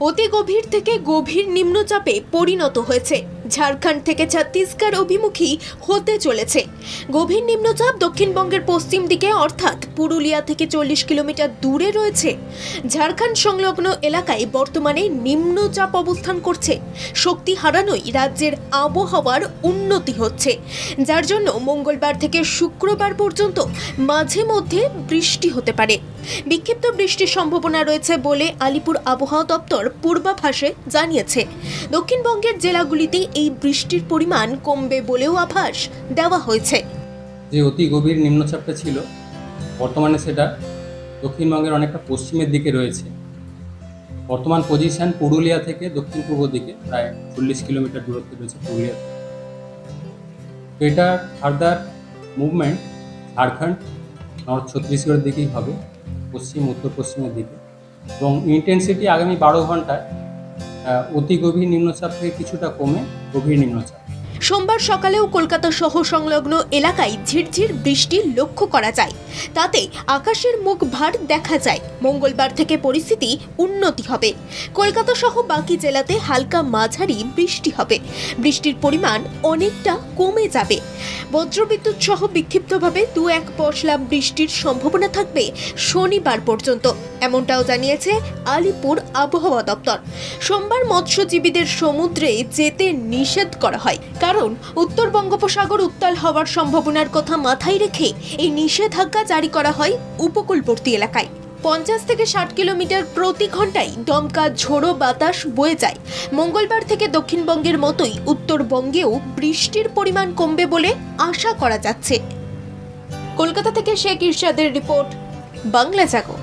অতি গভীর থেকে গভীর নিম্নচাপে পরিণত হয়েছে। ঝাড়খণ্ড থেকে ছত্তিশগড় অভিমুখী হতে চলেছে। গভীর নিম্নচাপ দক্ষিণবঙ্গের পশ্চিম দিকে, অর্থাৎ পুরুলিয়া থেকে চল্লিশ কিলোমিটার দূরে রয়েছে। ঝাড়খণ্ড সংলগ্ন এলাকায় বর্তমানে নিম্নচাপ অবস্থান করছে। শক্তি হারানোই রাজ্যের আবহাওয়ার উন্নতি হচ্ছে। যার জন্য মঙ্গলবার থেকে শুক্রবার পর্যন্ত মাঝে মধ্যে বৃষ্টি হতে পারে। বিক্ষিপ্ত বৃষ্টির সম্ভাবনা রয়েছে বলে আলিপুর আবহাওয়া দপ্তর পূর্বাভাসে জানিয়েছে। দক্ষিণবঙ্গের জেলাগুলিতে এই বৃষ্টির পরিমাণ কমবে বলেও আভাস দেওয়া হয়েছে। যে অতি গভীর নিম্নচাপটা ছিল, বর্তমানে সেটা দক্ষিণবঙ্গের অনেকটা পশ্চিমের দিকে রয়েছে। বর্তমান পজিশন পুরুলিয়া থেকে দক্ষিণ পূর্ব দিকে, প্রায় চল্লিশ কিলোমিটার দূরত্বে রয়েছে পুরুলিয়া। তো এটা ফার্দার মুভমেন্ট ঝাড়খণ্ড নর্থ ছত্তিশগড়ের দিকেই হবে, পশ্চিম উত্তর পশ্চিমের দিকে। এবং ইন্টেন্সিটি আগামী বারো ঘন্টায় অতি গভীর নিম্নচাপ থেকে কিছুটা কমে গভীর নিম্নচাপ। সোমবার সকালেও কলকাতা সহ সংলগ্ন এলাকায় ঝিরঝির বৃষ্টি লক্ষ্য করা যায়। তাতে আকাশের মুখ ভার দেখা যায়। মঙ্গলবার থেকে পরিস্থিতি উন্নতি হবে। কলকাতা সহ বাকি জেলাতে হালকা মাঝারি বৃষ্টি হবে। বৃষ্টির পরিমাণ অনেকটা কমে যাবে। বজ্রবিদ্যুৎ সহ বিক্ষিপ্তভাবে দু এক পশলা বৃষ্টির সম্ভাবনা থাকবে শনিবার পর্যন্ত। এমনটাও জানিয়েছে আলিপুর আবহাওয়া দপ্তর। সোমবার মৎস্যজীবীদের সমুদ্রে যেতে নিষেধ করা হয়। কারণ উত্তর বঙ্গোপসাগর উত্তাল হওয়ার সম্ভাবনার কথা মাথায় রেখে এই নিষেধাজ্ঞা জারি করা হয় উপকূলবর্তী এলাকায়। পঞ্চাশ থেকে ষাট কিলোমিটার প্রতি ঘন্টায় দমকা, ঝোড়ো বাতাস বয়ে যায়। মঙ্গলবার থেকে দক্ষিণবঙ্গের মতোই উত্তরবঙ্গেও বৃষ্টির পরিমাণ কমবে বলে আশা করা যাচ্ছে। কলকাতা থেকে শেখ ইরশাদের রিপোর্ট, বাংলা জাগো।